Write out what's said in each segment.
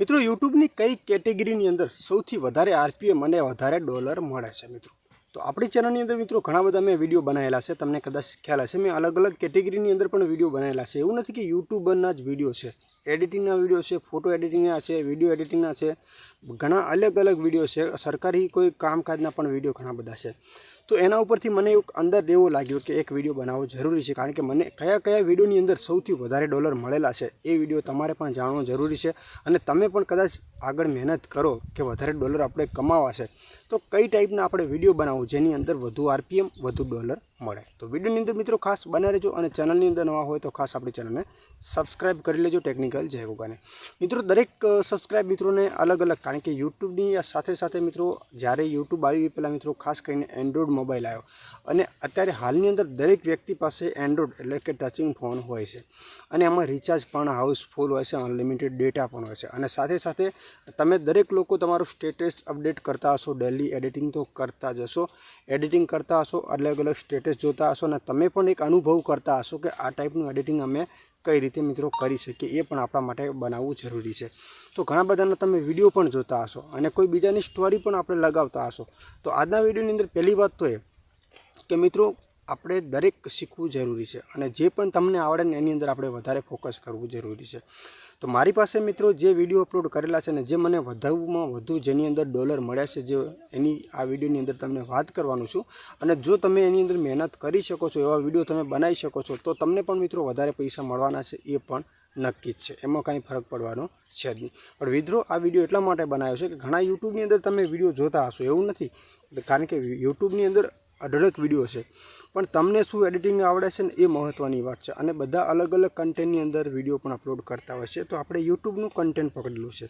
મિત્રો યુટ્યુબની કઈ કેટેગરીની અંદર સૌથી વધારે આરપીએમ અને વધારે ડોલર મળે છે, મિત્રો? તો આપણી ચેનલની અંદર, મિત્રો, ઘણા બધા મેં વીડિયો બનાવેલા છે. તમને કદાચ ખ્યાલ હશે, મેં અલગ અલગ કેટેગરીની અંદર પણ વીડિયો બનાવેલા છે. એવું નથી કે યુટ્યુબરના જ વીડિયો છે. એડિટિંગના વીડિયો છે ફોટો એડિટિંગના છે વીડિયો એડિટિંગના છે. ઘણા અલગ અલગ વીડિયો છે. સરકારી કોઈ કામકાજના પણ વીડિયો ઘણા બધા છે. તો એના ઉપરથી મને એક અંદર એવો લાગ્યું કે એક વીડિયો બનાવવો જરૂરી છે, કારણ કે મને કયા કયા વિડીયોની અંદર સૌથી વધારે ડોલર મળેલા છે એ વીડિયો તમારે પણ જાણવો જરૂરી છે અને તમે પણ કદાચ આગળ મહેનત કરો કે વધારે ડોલર આપણે કમાવા છે. તો કઈ ટાઈપના આપણે વીડિયો બનાવવું? જેની અંદર વધુ આરપીએમ વધુ ડોલર મળે. તો વિડીયોની અંદર મિત્રો ખાસ બને રહેજો અને ચેનલની અંદર નવા હોય તો ખાસ આપણી ચેનલને સબસ્ક્રાઇબ કરી લેજો ટેકનિકલ જય ગોગાને. મિત્રો દરેક સબસ્ક્રાઇબ મિત્રોને અલગ અલગ કારણ કે યુટ્યુબની સાથે સાથે મિત્રો જ્યારે યુટ્યુબ આવી પહેલાં મિત્રો ખાસ કરીને એન્ડ્રોઈડ મોબાઈલ આવ્યો. અને અત્યારે હાલની અંદર દરેક વ્યક્તિ પાસે એન્ડ્રોઈડ એટલે કે ટચિંગ ફોન હોય છે. અને એમાં રિચાર્જ પણ હાઉસફુલ હોય છે અનલિમિટેડ ડેટા પણ હોય છે. અને સાથે સાથે તમે દરેક લોકો તમારું સ્ટેટસ અપડેટ કરતા હશો ડેલી એડિટિંગ તો કરતા જ હશો. એડિટિંગ કરતા હશો, અલગ અલગ સ્ટેટસ જોતા હશો અને તમે પણ એક અનુભવ કરતા હશો કે આ ટાઈપનું એડિટિંગ અમે કઈ રીતે મિત્રો કરી શકીએ, એ પણ આપણા માટે બનાવવું જરૂરી છે. તો ઘણા બધાના તમે વીડિયો પણ જોતા હશો અને કોઈ બીજાની સ્ટોરી પણ આપણે લગાવતા હશો. તો આજના વિડીયોની અંદર પહેલી વાત તો એ કે મિત્રો, આપણે દરેક શીખવું જરૂરી છે અને જે પણ તમને આવડે ને એની અંદર આપણે વધારે ફોકસ કરવું જરૂરી છે. તો મારી પાસે મિત્રો જે વીડિયો અપલોડ કરેલા છે ને જે મને વધુમાં વધુ જેની અંદર ડોલર મળ્યા છે જે એની આ વિડીયોની અંદર તમને વાત કરવાનું છું. અને જો તમે એની અંદર મહેનત કરી શકો છો, એવા વીડિયો તમે બનાવી શકો છો, તો તમને પણ મિત્રો વધારે પૈસા મળવાના છે એ પણ નક્કી જ છે. એમાં કાંઈ ફરક પડવાનો છે જ નહીં. પણ વિદ્રો, આ વીડિયો એટલા માટે બનાવ્યો છે કે ઘણા યુટ્યુબની અંદર તમે વીડિયો જોતા હશો. એવું નથી. કારણ કે યુટ્યુબની અંદર અઢળક વીડિયો છે. પણ તમને શું એડિટિંગ આવડે છે ને એ મહત્ત્વની વાત છે. અને બધા અલગ અલગ કન્ટેન્ટની અંદર વીડિયો પણ અપલોડ કરતા હોય છે. તો આપણે યુટ્યુબનું કન્ટેન્ટ પકડેલું છે.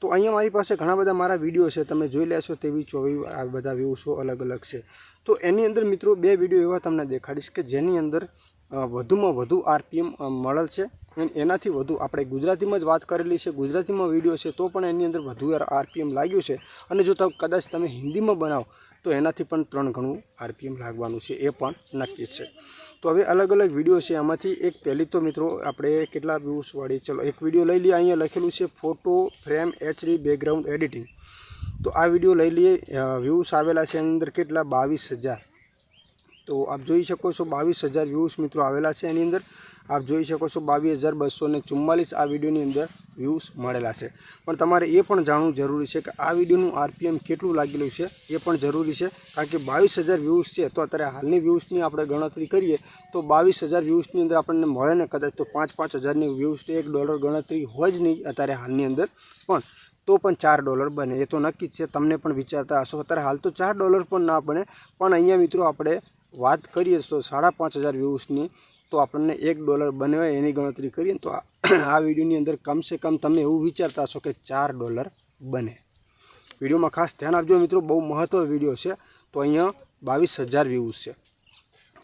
તો અહીંયા મારી પાસે ઘણા બધા મારા વીડિયો છે. તમે જોઈ લેશો તેવી ચોવીસ આ બધા વ્યૂઝો અલગ અલગ છે. તો એની અંદર મિત્રો બે વીડિયો એવા તમને દેખાડીશ કે જેની અંદર વધુમાં વધુ આરપીએમ મળેલ છે. અને એનાથી વધુ આપણે ગુજરાતીમાં જ વાત કરેલી છે. ગુજરાતીમાં વીડિયો છે તો પણ એની અંદર વધુ આરપીએમ લાગ્યું છે. અને જો તમે કદાચ તમે હિન્દીમાં બનાવો તો એનાથી પણ ત્રણ ઘણું આરપીએમ લાગવાનું છે, એ પણ નક્કી છે. તો હવે અલગ અલગ વીડિયો છે એમાંથી એક પહેલી તો મિત્રો આપણે કેટલા વ્યૂઝવાળી ચલો એક વીડિયો લઈ લઈએ, અહીંયા લખેલું છે photo frame HD background editing તો આ વીડિયો લઈ લઈએ વ્યૂઝ આવેલા છે એની અંદર કેટલા? બાવીસ હજાર. તો આપ જોઈ શકો છો, બાવીસ હજાર વ્યૂઝ મિત્રો આવેલા છે એની અંદર. આપ જોઈ શકો છો બાવીસ હજાર બસો ને ચુમ્માલીસ આ વિડીયોની અંદર વ્યૂઝ મળેલા છે. પણ તમારે એ પણ જાણવું જરૂરી છે કે આ વિડીયોનું આરપીએમ કેટલું લાગેલું છે, એ પણ જરૂરી છે. કારણ કે બાવીસ હજાર વ્યૂઝ છે, તો અત્યારે હાલની વ્યૂઝની આપણે ગણતરી કરીએ, તો બાવીસ હજાર વ્યૂઝની અંદર આપણને મળે ને કદાચ તો પાંચ પાંચ હજારની વ્યૂઝ એક ડોલર ગણતરી હોય જ નહીં અત્યારે હાલની અંદર. પણ તો પણ ચાર ડોલર બને. એ તો નક્કી જ છે. તમને પણ વિચારતા હશો. અત્યારે હાલ તો ચાર ડોલર પણ ના બને. પણ અહીંયા મિત્રો આપણે વાત કરીએ તો સાડા પાંચ હજાર વ્યૂઝની તો આપણને એક ડોલર બને એની ગણતરી કરીએ તો આ વિડીયોની અંદર કમસે કમ તમે એવું વિચારતા હશો કે ચાર ડોલર બને. વિડીયોમાં ખાસ ધ્યાન આપજો મિત્રો, બહુ મહત્વ વીડિયો છે. તો અહીંયા બાવીસ હજાર વ્યૂઝ છે.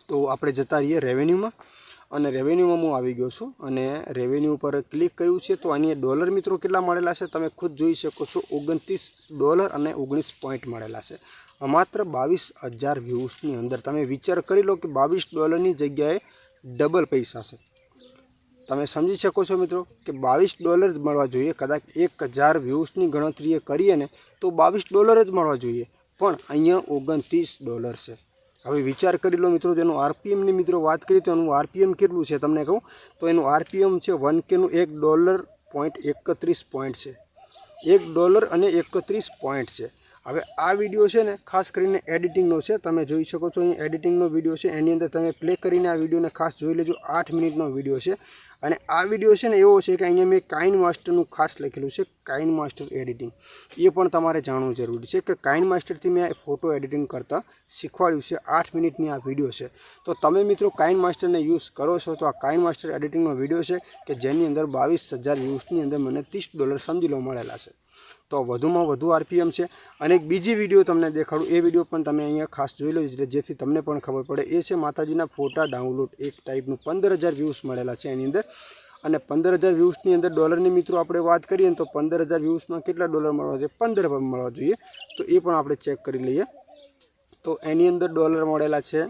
તો આપણે જતા રહીએ રેવન્યુમાં અને રેવન્યુમાં હું આવી ગયો છું અને રેવન્યુ ઉપર ક્લિક કર્યું છે તો અહીંયા ડોલર મિત્રો કેટલા મળેલા છે તમે ખુદ જોઈ શકો છો, ઓગણત્રીસ ડોલર અને ઓગણીસ પોઈન્ટ મળેલા છે. માત્ર બાવીસ હજાર વ્યૂઝની અંદર તમે વિચાર કરી લો કે બાવીસ ડોલરની જગ્યાએ ડબલ પૈસા છે. તમે સમજી શકો છો મિત્રો કે બાવીસ ડોલર જ મળવા જોઈએ. કદાચ એક હજાર વ્યૂઝની ગણતરીએ કરીએ ને તો બાવીસ ડોલર જ મળવા જોઈએ. પણ અહીંયા ઓગણત્રીસ ડોલર છે. હવે વિચાર કરી લો મિત્રો, તેનું આરપીએમની મિત્રો વાત કરી તો એનું આરપીએમ કેટલું છે તમને કહું? તો એનું આરપીએમ છે વન કેનું એક ડોલર પોઈન્ટ એકત્રીસ પોઈન્ટ છે. એક ડોલર અને એકત્રીસ પોઈન્ટ છે. હવે આ વીડિયો છે ને, ખાસ કરીને એડિટિંગનો છે. તમે જોઈ શકો છો અહીં એડિટિંગનો વીડિયો છે. એની અંદર તમે પ્લે કરીને આ વિડીયોને ખાસ જોઈ લેજો. આઠ મિનિટનો વીડિયો છે. અને આ વીડિયો છે ને, એવો છે કે અહીંયા મેં કાઇન માસ્ટરનું ખાસ લખેલું છે, કાઇન માસ્ટર એડિટિંગ એ પણ તમારે જાણવું જરૂરી છે કે કાઇન માસ્ટરથી મેં ફોટો એડિટિંગ કરતાં શીખવાડ્યું છે. આઠ મિનિટની આ વીડિયો છે. તો તમે મિત્રો કાઇન માસ્ટરને યુઝ કરો છો તો આ કાઇન માસ્ટર એડિટિંગનો વીડિયો છે કે જેની અંદર બાવીસ હજાર વ્યૂઝની અંદર મને ત્રીસ ડોલર સમજી લો મળેલા છે. તો વધુમાં વધુ આરપીએમ છે. અને એક બીજી વીડિયો તમને દેખાડું. એ વીડિયો પણ તમે અહીંયા ખાસ જોઈ લો. એટલે જેથી તમને પણ ખબર પડે. એ છે માતાજીના ફોટા ડાઉનલોડ. એક ટાઈપનું પંદર હજાર વ્યૂઝ મળેલા છે એની અંદર. અને પંદર હજાર વ્યૂઝની અંદર ડોલરની મિત્રો આપણે વાત કરીએ ને તો પંદર હજાર વ્યૂઝમાં કેટલા ડોલર મળવા જોઈએ? પંદર મળવા જોઈએ. તો એ પણ આપણે ચેક કરી લઈએ. તો એની અંદર ડોલર મળેલા છે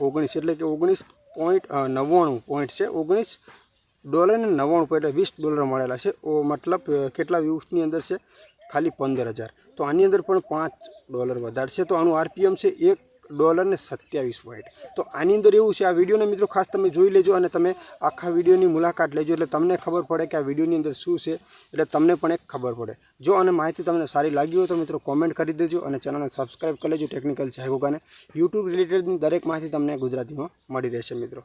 ઓગણીસ. એટલે કે ઓગણીસ પોઈન્ટ નવ્વાણું પોઈન્ટ છે. ઓગણીસ ડોલર ને નવ્વાણું પોઈન્ટ વીસ ડોલર મળેલા છે. ઓ, મતલબ કેટલા વ્યૂઝની અંદર છે? ખાલી પંદર હજાર. તો આની અંદર પણ પાંચ ડોલર વધારશે. તો આનું આરપીએમ છે એક ડોલર ને સત્યાવીસ પોઈન્ટ તો આની અંદર એવું છે, આ વિડીયોને મિત્રો ખાસ તમે જોઈ લેજો અને તમે આખા વિડીયોની મુલાકાત લેજો. એટલે તમને ખબર પડે કે આ વિડીયોની અંદર શું છે, એટલે તમને પણ એક ખબર પડે. જો અને માહિતી તમને સારી લાગી હોય તો મિત્રો કોમેન્ટ કરી દેજો અને ચેનલને સબસ્ક્રાઈબ કરી લેજો ટેકનિકલ ચાહગોગાને યુટ્યુબ રિલેટેડની દરેક માહિતી તમને ગુજરાતીમાં મળી રહેશે મિત્રો.